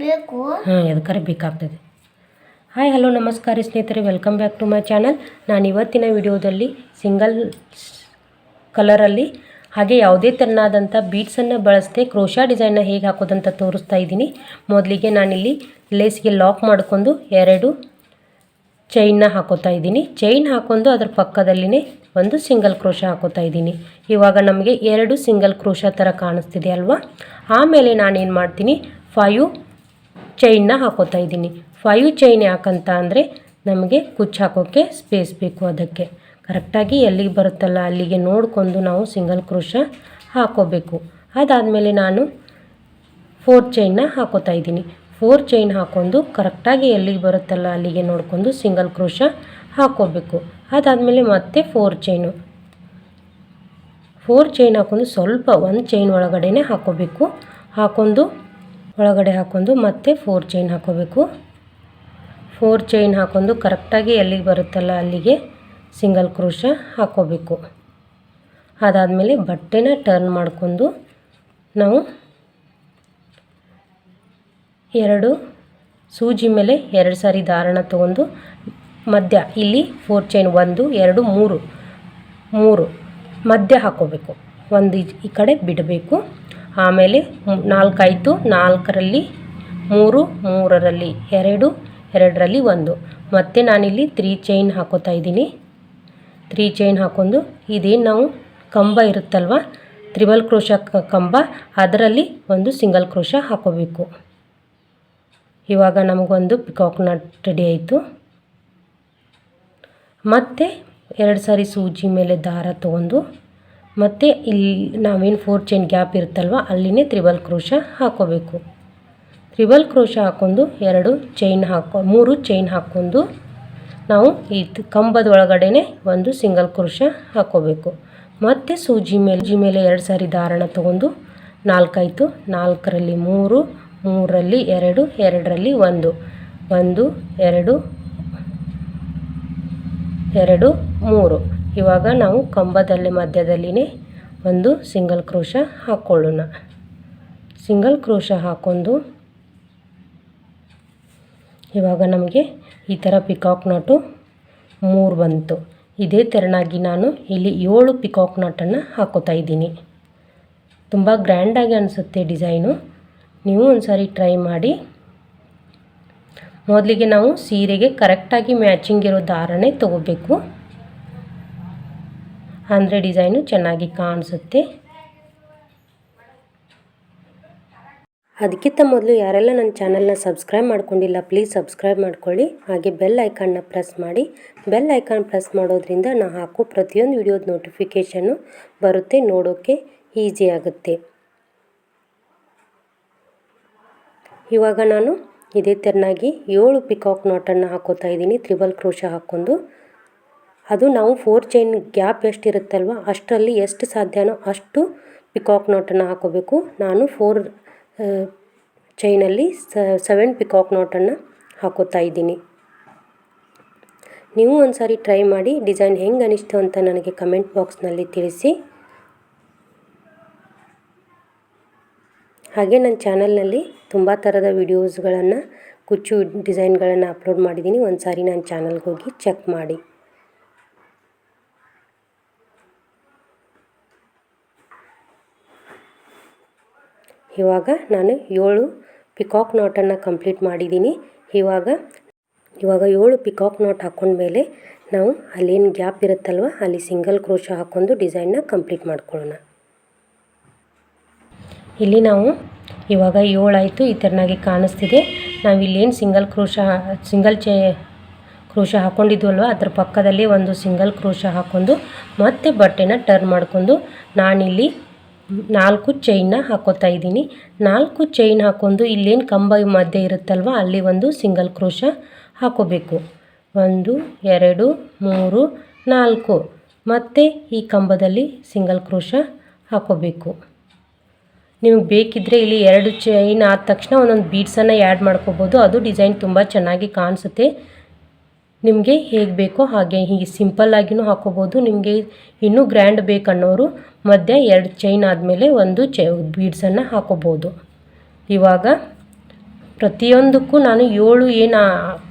ಬೇಕು ಹಾಂ ಎದಕ್ಕಾರ ಬೇಕಾಗ್ತದೆ ಹಾಯ್ ಹಲೋ ನಮಸ್ಕಾರ ಸ್ನೇಹಿತರೆ welcome back to my channel ನಾನು ಇವತ್ತಿನ ವಿಡಿಯೋದಲ್ಲಿ ಸಿಂಗಲ್ ಕಲರಲ್ಲಿ ಹಾಗೆ ಯಾವುದೇ ತೆರನಾದಂಥ ಬೀಡ್ಸನ್ನು ಬಳಸದೆ ಕ್ರೋಶಾ ಡಿಸೈನ್ನ ಹೇಗೆ ಹಾಕೋದಂತ ತೋರಿಸ್ತಾ ಇದ್ದೀನಿ. ಮೊದಲಿಗೆ ನಾನಿಲ್ಲಿ ಲೇಸ್ಗೆ ಲಾಕ್ ಮಾಡಿಕೊಂಡು ಎರಡು ಚೈನ್ನ ಹಾಕೋತಾ ಇದ್ದೀನಿ. ಚೈನ್ ಹಾಕೊಂಡು ಅದ್ರ ಪಕ್ಕದಲ್ಲಿನೇ ಒಂದು ಸಿಂಗಲ್ ಕ್ರೋಶ ಹಾಕೋತಾ ಇದ್ದೀನಿ. ಇವಾಗ ನಮಗೆ ಎರಡು ಸಿಂಗಲ್ ಕ್ರೋಶ ಥರ ಕಾಣಿಸ್ತಿದೆ ಅಲ್ವಾ? ಆಮೇಲೆ ನಾನೇನು ಮಾಡ್ತೀನಿ? ಫೈವ್ ಚೈನ್ನ ಹಾಕೋತಾ ಇದ್ದೀನಿ. ಫೈವ್ ಚೈನ್ ಯಾಕಂತ ಅಂದರೆ ನಮಗೆ ಕುಚ್ಚು ಹಾಕೋಕ್ಕೆ ಸ್ಪೇಸ್ ಬೇಕು ಅದಕ್ಕೆ. ಕರೆಕ್ಟಾಗಿ ಎಲ್ಲಿಗೆ ಬರುತ್ತಲ್ಲ ಅಲ್ಲಿಗೆ ನೋಡಿಕೊಂಡು ನಾವು ಸಿಂಗಲ್ ಕ್ರೋಶ ಹಾಕೋಬೇಕು. ಅದಾದಮೇಲೆ ನಾನು ಫೋರ್ ಚೈನ್ನ ಹಾಕೋತಾ ಇದ್ದೀನಿ. ಫೋರ್ ಚೈನ್ ಹಾಕೊಂಡು ಕರೆಕ್ಟಾಗಿ ಎಲ್ಲಿಗೆ ಬರುತ್ತಲ್ಲ ಅಲ್ಲಿಗೆ ನೋಡಿಕೊಂಡು ಸಿಂಗಲ್ ಕ್ರೋಶ ಹಾಕೋಬೇಕು. ಅದಾದಮೇಲೆ ಮತ್ತೆ ಫೋರ್ ಚೈನು ಫೋರ್ ಚೈನ್ ಹಾಕೊಂಡು ಸ್ವಲ್ಪ ಒಂದು ಚೈನ್ ಒಳಗಡೆನೇ ಹಾಕೋಬೇಕು. ಹಾಕ್ಕೊಂಡು ಒಳಗಡೆ ಹಾಕ್ಕೊಂಡು ಮತ್ತೆ ಫೋರ್ ಚೈನ್ ಹಾಕೋಬೇಕು. ಫೋರ್ ಚೈನ್ ಹಾಕ್ಕೊಂಡು ಕರೆಕ್ಟಾಗಿ ಎಲ್ಲಿಗೆ ಬರುತ್ತಲ್ಲ ಅಲ್ಲಿಗೆ ಸಿಂಗಲ್ ಕ್ರೋಶ ಹಾಕೋಬೇಕು. ಅದಾದಮೇಲೆ ಬಟ್ಟೆನ ಟರ್ನ್ ಮಾಡ್ಕೊಂಡು ನಾವು ಎರಡು ಸೂಜಿ ಮೇಲೆ ಎರಡು ಸಾರಿ ಧಾರಣ ತೊಗೊಂಡು ಮಧ್ಯ, ಇಲ್ಲಿ ಫೋರ್ ಚೈನ್ ಒಂದು, ಎರಡು, ಮೂರು ಮೂರು ಮಧ್ಯ ಹಾಕೋಬೇಕು. ಒಂದು ಈ- ಈ ಕಡೆ ಬಿಡಬೇಕು. ಆಮೇಲೆ ನಾಲ್ಕಾಯಿತು, ನಾಲ್ಕರಲ್ಲಿ ಮೂರು, ಮೂರರಲ್ಲಿ ಎರಡು, ಎರಡರಲ್ಲಿ ಒಂದು. ಮತ್ತು ನಾನಿಲ್ಲಿ ತ್ರೀ ಚೈನ್ ಹಾಕೋತಾ ಇದ್ದೀನಿ. ತ್ರೀ ಚೈನ್ ಹಾಕೊಂಡು ಇದೇನು ನಾವು ಕಂಬ ಇರುತ್ತಲ್ವ, ತ್ರಿಬಲ್ ಕ್ರೋಶ ಕಂಬ, ಅದರಲ್ಲಿ ಒಂದು ಸಿಂಗಲ್ ಕ್ರೋಶ ಹಾಕೋಬೇಕು. ಇವಾಗ ನಮಗೊಂದು ಪಿಕಾಕ್ ನಟ್ ರೆಡಿ ಆಯಿತು. ಮತ್ತು ಎರಡು ಸಾರಿ ಸೂಜಿ ಮೇಲೆ ದಾರ ತೊಗೊಂಡು ಮತ್ತು ಇಲ್ಲಿ ನಾವೇನು ಫೋರ್ ಚೈನ್ ಗ್ಯಾಪ್ ಇರುತ್ತಲ್ವ, ಅಲ್ಲಿನೇ ತ್ರಿಬಲ್ ಕ್ರೋಶ ಹಾಕೋಬೇಕು. ತ್ರಿಬಲ್ ಕ್ರೋಶ ಹಾಕ್ಕೊಂಡು ಎರಡು ಚೈನ್ ಹಾಕೊ, ಮೂರು ಚೈನ್ ಹಾಕ್ಕೊಂಡು ನಾವು ಈ ಕಂಬದ ಒಳಗಡೆನೆ ಒಂದು ಸಿಂಗಲ್ ಕ್ರೋಶ ಹಾಕೋಬೇಕು. ಮತ್ತು ಸೂಜಿ ಮೇಲೆ ಸೂಜಿ ಮೇಲೆ ಎರಡು ಸಾರಿ ದಾರಣ ತೊಗೊಂಡು ನಾಲ್ಕಾಯಿತು. ನಾಲ್ಕರಲ್ಲಿ ಮೂರು, ಮೂರರಲ್ಲಿ ಎರಡು, ಎರಡರಲ್ಲಿ ಒಂದು. ಒಂದು, ಎರಡು ಎರಡು, ಮೂರು. ಇವಾಗ ನಾವು ಕಂಬದಲ್ಲಿ ಮಧ್ಯದಲ್ಲಿನೇ ಒಂದು ಸಿಂಗಲ್ ಕ್ರೋಶ ಹಾಕ್ಕೊಳ್ಳೋಣ ಸಿಂಗಲ್ ಕ್ರೋಶ ಹಾಕೊಂಡು ಇವಾಗ ನಮಗೆ ಈ ಥರ ಪಿಕಾಕ್ ನಾಟು ಮೂರು ಬಂತು. ಇದೇ ತೆರನಾಗಿ ನಾನು ಇಲ್ಲಿ ಏಳು ಪಿಕಾಕ್ ನಾಟನ್ನು ಹಾಕೋತಾ ಇದ್ದೀನಿ. ತುಂಬ ಗ್ರ್ಯಾಂಡಾಗಿ ಅನಿಸುತ್ತೆ ಡಿಸೈನು ನೀವು ಒಂದು ಸಾರಿ ಟ್ರೈ ಮಾಡಿ. ಮೊದಲಿಗೆ ನಾವು ಸೀರೆಗೆ ಕರೆಕ್ಟಾಗಿ ಮ್ಯಾಚಿಂಗ್ ಇರೋ ದಾರನೇ ತಗೋಬೇಕು. ಅಂದರೆ ಡಿಸೈನು ಚೆನ್ನಾಗಿ ಕಾಣಿಸುತ್ತೆ. ಅದಕ್ಕಿಂತ ಮೊದಲು ಯಾರೆಲ್ಲ ನನ್ನ ಚಾನಲ್ನ ಸಬ್ಸ್ಕ್ರೈಬ್ ಮಾಡ್ಕೊಂಡಿಲ್ಲ, ಪ್ಲೀಸ್ ಸಬ್ಸ್ಕ್ರೈಬ್ ಮಾಡ್ಕೊಳ್ಳಿ. ಹಾಗೆ ಬೆಲ್ ಐಕಾನ್ನ ಪ್ರೆಸ್ ಮಾಡಿ. ಬೆಲ್ ಐಕಾನ್ ಪ್ರೆಸ್ ಮಾಡೋದ್ರಿಂದ ನಾನು ಹಾಕೋ ಪ್ರತಿಯೊಂದು ವಿಡಿಯೋದ ನೋಟಿಫಿಕೇಷನ್ನು ಬರುತ್ತೆ ನೋಡೋಕ್ಕೆ ಈಸಿ ಆಗುತ್ತೆ. ಇವಾಗ ನಾನು ಇದೇ ತೆರನಾಗಿ ಏಳು ಪಿಕಾಕ್ ನಾಟನ್ನು ಹಾಕೋತಾ ಇದ್ದೀನಿ, ತ್ರಿಬಲ್ ಕ್ರೋಶ ಹಾಕ್ಕೊಂಡು. ಅದು ನಾವು ಫೋರ್ ಚೈನ್ ಗ್ಯಾಪ್ ಎಷ್ಟಿರುತ್ತಲ್ವ, ಅಷ್ಟರಲ್ಲಿ ಎಷ್ಟು ಸಾಧ್ಯನೋ ಅಷ್ಟು ಪಿಕಾಕ್ ನೋಟನ್ನು ಹಾಕೋಬೇಕು. ನಾನು ಫೋರ್ ಚೈನಲ್ಲಿ ಸೆವೆನ್ ಪಿಕಾಕ್ ನೋಟನ್ನು ಹಾಕೋತಾ ಇದ್ದೀನಿ. ನೀವು ಒಂದು ಸಾರಿ ಟ್ರೈ ಮಾಡಿ ಡಿಸೈನ್ ಹೆಂಗೆ ಅನಿಸ್ತು ಅಂತ ನನಗೆ ಕಮೆಂಟ್ ಬಾಕ್ಸ್ನಲ್ಲಿ ತಿಳಿಸಿ. ಹಾಗೆ ನನ್ನ ಚಾನಲ್ನಲ್ಲಿ ತುಂಬ ಥರದ ವಿಡಿಯೋಸ್ಗಳನ್ನು ಕುಚ್ಚು ಡಿಸೈನ್ಗಳನ್ನು ಅಪ್ಲೋಡ್ ಮಾಡಿದ್ದೀನಿ ಒಂದು ಸಾರಿ ನನ್ನ ಚಾನಲ್ಗೆ ಹೋಗಿ ಚೆಕ್ ಮಾಡಿ. ಇವಾಗ ನಾನು ಏಳು ಪಿಕಾಕ್ ನಾಟನ್ನು ಕಂಪ್ಲೀಟ್ ಮಾಡಿದ್ದೀನಿ. ಇವಾಗ ಇವಾಗ ಏಳು ಪಿಕಾಕ್ ನಾಟ್ ಹಾಕ್ಕೊಂಡ್ಮೇಲೆ ನಾವು ಅಲ್ಲೇನು ಗ್ಯಾಪ್ ಇರುತ್ತಲ್ವ, ಅಲ್ಲಿ ಸಿಂಗಲ್ ಕ್ರೋಶ ಹಾಕ್ಕೊಂಡು ಡಿಸೈನ್ನ ಕಂಪ್ಲೀಟ್ ಮಾಡ್ಕೊಳ್ಳೋಣ. ಇಲ್ಲಿ ನಾವು ಇವಾಗ ಏಳಾಯಿತು ಈ ಥರನಾಗಿ ಕಾಣಿಸ್ತಿದೆ. ನಾವು ಇಲ್ಲೇನು ಸಿಂಗಲ್ ಕ್ರೋಶ ಸಿಂಗಲ್ ಚೇ ಕ್ರೋಶ ಹಾಕ್ಕೊಂಡಿದ್ವಲ್ವ ಅದ್ರ ಪಕ್ಕದಲ್ಲಿ ಒಂದು ಸಿಂಗಲ್ ಕ್ರೋಶ ಹಾಕ್ಕೊಂಡು ಮತ್ತೆ ಬಟ್ಟೆನ ಟರ್ನ್ ಮಾಡಿಕೊಂಡು ನಾನಿಲ್ಲಿ ನಾಲ್ಕು ಚೈನ್ನ ಹಾಕೋತಾ ಇದ್ದೀನಿ. ನಾಲ್ಕು ಚೈನ್ ಹಾಕ್ಕೊಂಡು ಇಲ್ಲೇನು ಕಂಬ ಮಧ್ಯೆ ಇರುತ್ತಲ್ವ, ಅಲ್ಲಿ ಒಂದು ಸಿಂಗಲ್ ಕ್ರೋಶ ಹಾಕೋಬೇಕು. ಒಂದು, ಎರಡು, ಮೂರು, ನಾಲ್ಕು. ಮತ್ತು ಈ ಕಂಬದಲ್ಲಿ ಸಿಂಗಲ್ ಕ್ರೋಶ ಹಾಕೋಬೇಕು. ನಿಮಗೆ ಬೇಕಿದ್ದರೆ ಇಲ್ಲಿ ಎರಡು ಚೈನ್ ಆದ ತಕ್ಷಣ ಒಂದೊಂದು ಬೀಡ್ಸನ್ನು ಆ್ಯಡ್ ಮಾಡ್ಕೋಬೋದು. ಅದು ಡಿಸೈನ್ ತುಂಬ ಚೆನ್ನಾಗಿ ಕಾಣಿಸುತ್ತೆ. ನಿಮಗೆ ಹೇಗೆ ಬೇಕೋ ಹಾಗೆ ಹೀಗೆ ಸಿಂಪಲ್ಲಾಗಿಯೂ ಹಾಕೋಬೋದು. ನಿಮಗೆ ಇನ್ನೂ ಗ್ರ್ಯಾಂಡ್ ಬೇಕನ್ನೋರು ಮಧ್ಯೆ ಎರಡು ಚೈನ್ ಆದಮೇಲೆ ಒಂದು ಚೈ ಬೀಡ್ಸನ್ನು ಹಾಕೋಬೋದು. ಇವಾಗ ಪ್ರತಿಯೊಂದಕ್ಕೂ ನಾನು ಏಳು ಏನು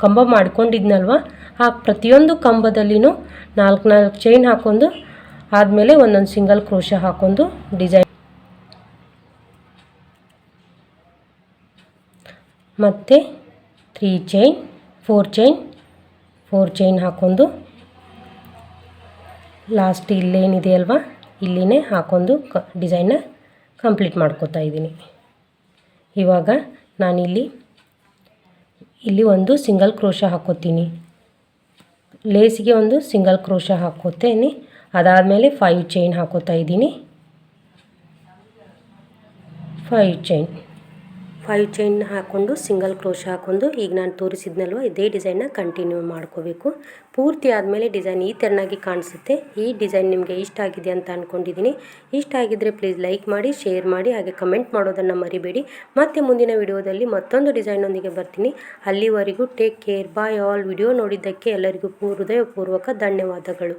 ಕಂಬ ಮಾಡ್ಕೊಂಡಿದ್ನಲ್ವ, ಆ ಪ್ರತಿಯೊಂದು ಕಂಬದಲ್ಲಿನೂ ನಾಲ್ಕು ನಾಲ್ಕು ಚೈನ್ ಹಾಕೊಂಡು ಆದಮೇಲೆ ಒಂದೊಂದು ಸಿಂಗಲ್ ಕ್ರೋಶ ಹಾಕೊಂಡು ಡಿಸೈನ್ ಮತ್ತು three chain four chain four chain ಹಾಕ್ಕೊಂಡು ಲಾಸ್ಟ್ ಇಲ್ಲೇನಿದೆ ಅಲ್ವಾ? ಇಲ್ಲಿನೇ ಹಾಕ್ಕೊಂಡು ಕ ಡಿಸೈನ್ನ ಕಂಪ್ಲೀಟ್ ಮಾಡ್ಕೋತಾ ಇದ್ದೀನಿ. ಇವಾಗ ನಾನಿಲ್ಲಿ, ಇಲ್ಲಿ ಒಂದು ಸಿಂಗಲ್ ಕ್ರೋಶ ಹಾಕ್ಕೋತೀನಿ ಲೇಸಿಗೆ ಒಂದು ಸಿಂಗಲ್ ಕ್ರೋಶ ಹಾಕೋತೇನೆ. ಅದಾದಮೇಲೆ ಫೈವ್ ಚೈನ್ ಹಾಕ್ಕೋತಾ ಇದ್ದೀನಿ. ಫೈವ್ ಚೈನ್ ಫೈವ್ ಚೈನ್ ಹಾಕ್ಕೊಂಡು, ಸಿಂಗಲ್ ಕ್ರೋಶ ಹಾಕ್ಕೊಂಡು, ಈಗ ನಾನು ತೋರಿಸಿದ್ನಲ್ವ, ಇದೇ ಡಿಸೈನ್ನ ಕಂಟಿನ್ಯೂ ಮಾಡ್ಕೋಬೇಕು. ಪೂರ್ತಿ ಆದಮೇಲೆ ಡಿಸೈನ್ ಈ ಥರನಾಗಿ ಕಾಣಿಸುತ್ತೆ. ಈ ಡಿಸೈನ್ ನಿಮಗೆ ಇಷ್ಟ ಆಗಿದೆ ಅಂತ ಅಂದ್ಕೊಂಡಿದ್ದೀನಿ ಇಷ್ಟ ಆಗಿದ್ದರೆ ಪ್ಲೀಸ್ ಲೈಕ್ ಮಾಡಿ ಶೇರ್ ಮಾಡಿ, ಹಾಗೆ ಕಮೆಂಟ್ ಮಾಡೋದನ್ನು ಮರಿಬೇಡಿ. ಮತ್ತೆ ಮುಂದಿನ ವಿಡಿಯೋದಲ್ಲಿ ಮತ್ತೊಂದು ಡಿಸೈನೊಂದಿಗೆ ಬರ್ತೀನಿ. ಅಲ್ಲಿವರೆಗೂ take care bye all video ನೋಡಿದ್ದಕ್ಕೆ ಎಲ್ಲರಿಗೂ ಹೃದಯಪೂರ್ವಕ ಧನ್ಯವಾದಗಳು.